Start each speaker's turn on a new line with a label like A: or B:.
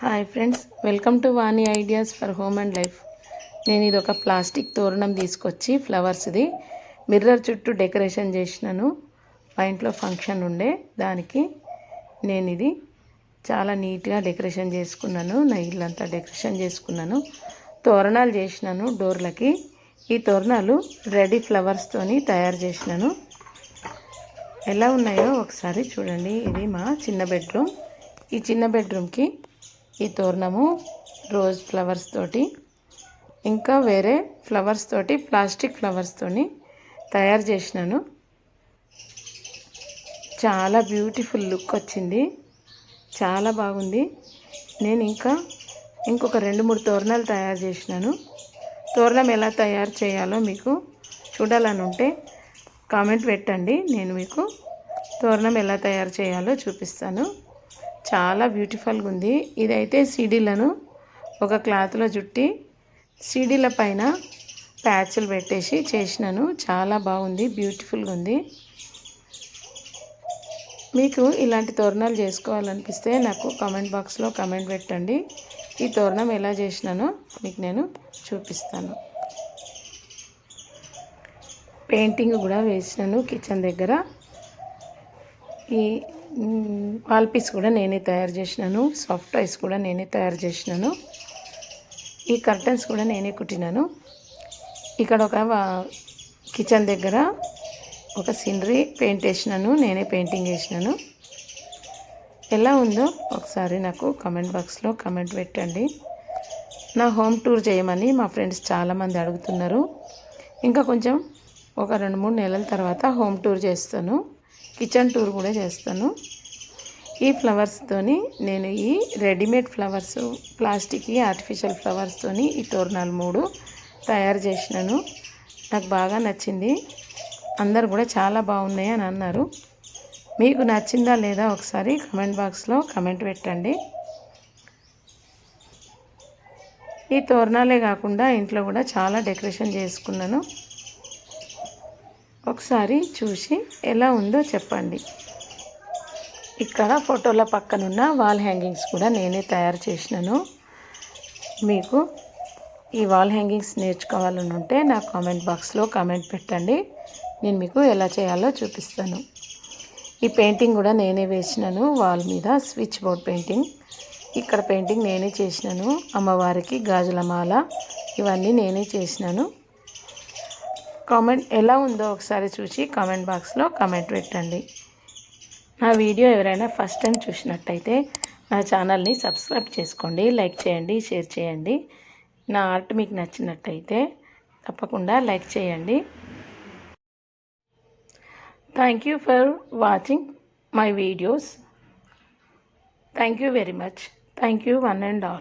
A: Hi friends welcome to Vani ideas for home and life నేను ఇది ఒక plastic తోరణం తీసుకొచ్చి ఫ్లవర్స్ది మిర్రర్ చుట్టూ డెకరేషన్ చేసినాను. మా ఇంట్లో ఫంక్షన్ ఉండే. దానికి నేను ఇది చాలా నీట్గా డెకరేషన్ చేసుకున్నాను. నా ఇల్లంతా డెకరేషన్ చేసుకున్నాను. తోరణాలు చేసినాను డోర్లకి ఈ తోరణాలు రెడీ ఫ్లవర్స్తోని తయారు చేసినాను. ఎలా ఉన్నాయో ఒకసారి చూడండి. ఇది మా చిన్న బెడ్రూమ్ ఈ చిన్న బెడ్రూమ్కి ఈ తోరణము రోజ్ ఫ్లవర్స్ తోటి ఇంకా వేరే ఫ్లవర్స్ తోటి ప్లాస్టిక్ ఫ్లవర్స్తోని తయారు చేసినాను. చాలా బ్యూటిఫుల్ లుక్ వచ్చింది. చాలా బాగుంది. నేను ఇంకా ఇంకొక రెండు మూడు తోరణాలు తయారు చేసినాను. తోరణం ఎలా తయారు చేయాలో మీకు చూడాలని ఉంటే కామెంట్ పెట్టండి. నేను మీకు తోరణం ఎలా తయారు చేయాలో చూపిస్తాను. చాలా బ్యూటిఫుల్గా ఉంది ఇదైతే సీడీలను ఒక క్లాత్లో చుట్టి సీడీల పైన ప్యాచ్లు పెట్టేసి చేసినాను. చాలా బాగుంది బ్యూటిఫుల్గా ఉంది మీకు ఇలాంటి తోరణాలు చేసుకోవాలనిపిస్తే నాకు కామెంట్ బాక్స్లో కామెంట్ పెట్టండి. ఈ తోరణం ఎలా చేసినానో మీకు నేను చూపిస్తాను. పెయింటింగ్ కూడా వేసినాను కిచెన్ దగ్గర. ఈ వాల్ పీస్ కూడా నేనే తయారు చేసినాను. సాఫ్ట్ ఐస్ కూడా నేనే తయారు చేసినాను. ఈ కర్టన్స్ కూడా నేనే కుట్టినాను. ఇక్కడ ఒక కిచెన్ దగ్గర ఒక సీనరీ పెయింట్ వేసినాను. నేనే పెయింటింగ్ వేసినాను. ఎలా ఉందో ఒకసారి నాకు కమెంట్ బాక్స్లో కమెంట్ పెట్టండి. నా హోమ్ టూర్ చేయమని మా ఫ్రెండ్స్ చాలామంది అడుగుతున్నారు. ఇంకా కొంచెం ఒక రెండు మూడు నెలల తర్వాత హోమ్ టూర్ చేస్తాను. కిచెన్ టూర్ కూడా చేస్తాను. ఈ ఫ్లవర్స్తోని నేను ఈ రెడీమేడ్ ఫ్లవర్స్ ప్లాస్టిక్ ఆర్టిఫిషియల్ ఫ్లవర్స్తోని ఈ తోరణాలు మూడు తయారు చేసినాను. నాకు బాగా నచ్చింది. అందరు కూడా చాలా బాగున్నాయి అని అన్నారు. మీకు నచ్చిందా లేదా ఒకసారి కమెంట్ బాక్స్లో కమెంట్ పెట్టండి. ఈ తోరణాలే కాకుండా ఇంట్లో కూడా చాలా డెకరేషన్ చేసుకున్నాను. ఒకసారి చూసి ఎలా ఉందో చెప్పండి. ఇక్కడ ఫోటోల పక్కనున్న వాల్ హ్యాంగింగ్స్ కూడా నేనే తయారు చేసినాను. మీకు ఈ వాల్ హ్యాంగింగ్స్ నేర్చుకోవాలని ఉంటే నా కామెంట్ బాక్స్లో కామెంట్ పెట్టండి. నేను మీకు ఎలా చేయాలో చూపిస్తాను. ఈ పెయింటింగ్ కూడా నేనే వేసినాను వాల్ మీద స్విచ్ బోర్డ్ పెయింటింగ్. ఇక్కడ పెయింటింగ్ నేనే చేసినాను అమ్మవారికి గాజుల మాల ఇవన్నీ నేనే చేసినాను. కామెంట్ ఎలా ఉందో ఒకసారి చూసి కామెంట్ బాక్స్లో కామెంట్ పెట్టండి. నా వీడియో ఎవరైనా ఫస్ట్ టైం చూసినట్టయితే నా ఛానల్ని సబ్స్క్రైబ్ చేసుకోండి లైక్ చేయండి షేర్ చేయండి. నా ఆర్ట్ మీకు నచ్చినట్టయితే తప్పకుండా లైక్ చేయండి. Thank you for watching my videos thank you very much thank you one and all